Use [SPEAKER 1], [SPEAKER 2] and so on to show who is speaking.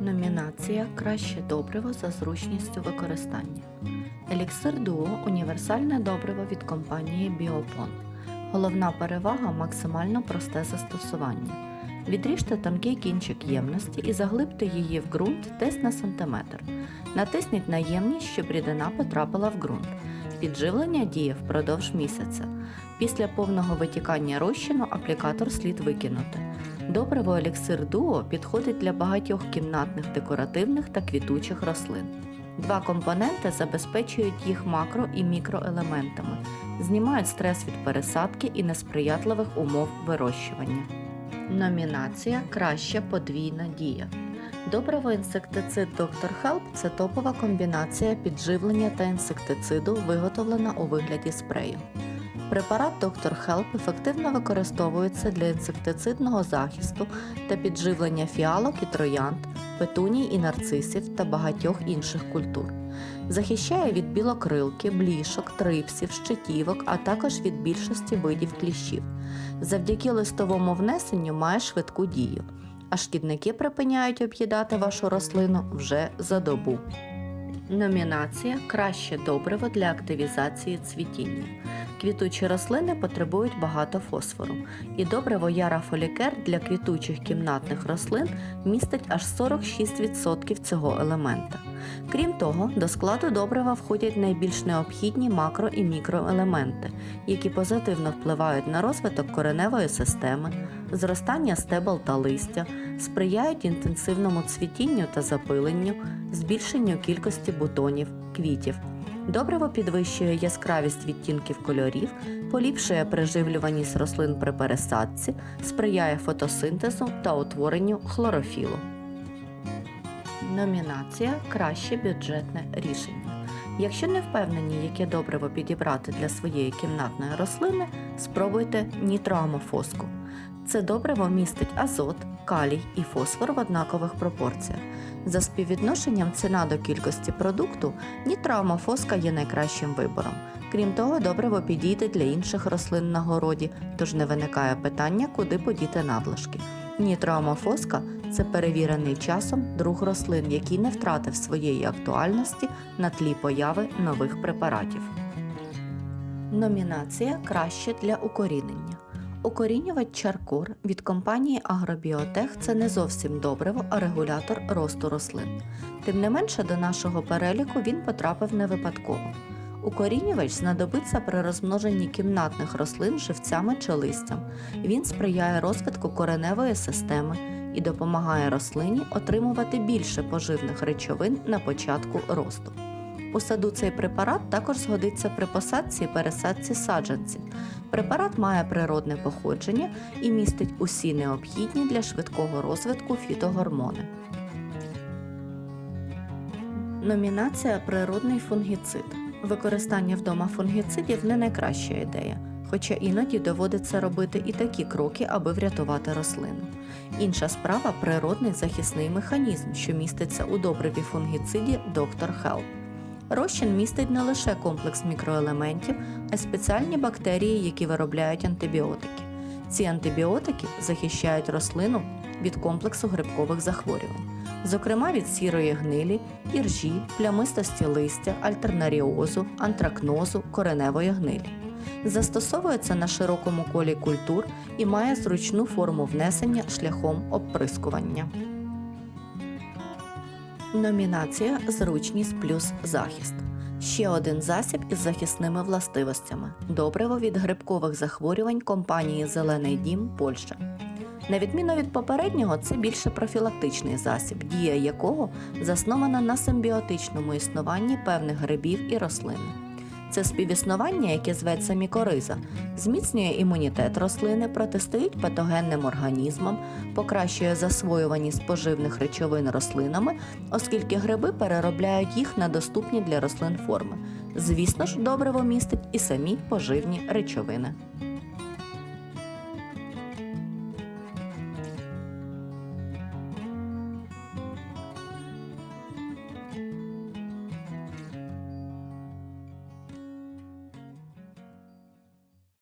[SPEAKER 1] Номінація Краще добриво за зручністю використання. Еліксир Дуо універсальне добриво від компанії Біопон. Головна перевага максимально просте застосування. Відріжте тонкий кінчик ємності і заглибте її в ґрунт десь на сантиметр. Натисніть на ємність, щоб рідина потрапила в ґрунт. Підживлення діє впродовж місяця. Після повного витікання розчину аплікатор слід викинути. Добриво еліксир Дуо підходить для багатьох кімнатних декоративних та квітучих рослин. Два компоненти забезпечують їх макро і мікроелементами, знімають стрес від пересадки і несприятливих умов вирощування. Номінація Краща подвійна дія. Добриво інсектицид Dr. Help – це топова комбінація підживлення та інсектициду, виготовлена у вигляді спрею. Препарат Dr. Help ефективно використовується для інсектицидного захисту та підживлення фіалок і троянд, петуній і нарцисів та багатьох інших культур. Захищає від білокрилки, блішок, трипсів, щитівок, а також від більшості видів кліщів. Завдяки листовому внесенню має швидку дію, а шкідники припиняють об'їдати вашу рослину вже за добу. Номінація Краще добриво для активізації цвітіння. Квітучі рослини потребують багато фосфору, і добриво Яра Фолікер для квітучих кімнатних рослин містить аж 46% цього елемента. Крім того, до складу добрива входять найбільш необхідні макро і мікроелементи, які позитивно впливають на розвиток кореневої системи, зростання стебел та листя, сприяють інтенсивному цвітінню та запиленню, збільшенню кількості бутонів, квітів. Добриво підвищує яскравість відтінків кольорів, поліпшує приживлюваність рослин при пересадці, сприяє фотосинтезу та утворенню хлорофілу. Номінація Краще бюджетне рішення. Якщо не впевнені, яке добриво підібрати для своєї кімнатної рослини, спробуйте нітроамофоску. Це добриво містить азот, калій і фосфор в однакових пропорціях. За співвідношенням ціна до кількості продукту нітроамофоска є найкращим вибором. Крім того, добриво підійде для інших рослин на городі, тож не виникає питання, куди подіти надлишки. Нітроамофоска це перевірений часом друг рослин, який не втратив своєї актуальності на тлі появи нових препаратів. Номінація Краще для укорінення. Укорінювач Чаркор від компанії Агробіотех це не зовсім добриво, а регулятор росту рослин. Тим не менше, до нашого переліку він потрапив не випадково. Укорінювач знадобиться при розмноженні кімнатних рослин живцями чи листям. Він сприяє розвитку кореневої системи і допомагає рослині отримувати більше поживних речовин на початку росту. У саду цей препарат також згодиться при посадці і пересадці саджанців. Препарат має природне походження і містить усі необхідні для швидкого розвитку фітогормони. Номінація Природний фунгіцид. Використання вдома фунгіцидів не найкраща ідея, хоча іноді доводиться робити і такі кроки, аби врятувати рослину. Інша справа природний захисний механізм, що міститься у добриві фунгіциді Dr. Help. Розчин містить не лише комплекс мікроелементів, а й спеціальні бактерії, які виробляють антибіотики. Ці антибіотики захищають рослину від комплексу грибкових захворювань, зокрема від сірої гнилі, іржі, плямистості листя, альтернаріозу, антракнозу, кореневої гнилі. Застосовується на широкому колі культур і має зручну форму внесення шляхом обприскування. Номінація Зручність плюс захист. Ще один засіб із захисними властивостями. Добриво від грибкових захворювань компанії Зелений дім Польща. На відміну від попереднього, це більше профілактичний засіб, дія якого заснована на симбіотичному існуванні певних грибів і рослин. Це співіснування, яке зветься мікориза, зміцнює імунітет рослини, протистоїть патогенним організмам, покращує засвоюваність поживних речовин рослинами, оскільки гриби переробляють їх на доступні для рослин форми. Звісно ж, добриво містить і самі поживні речовини.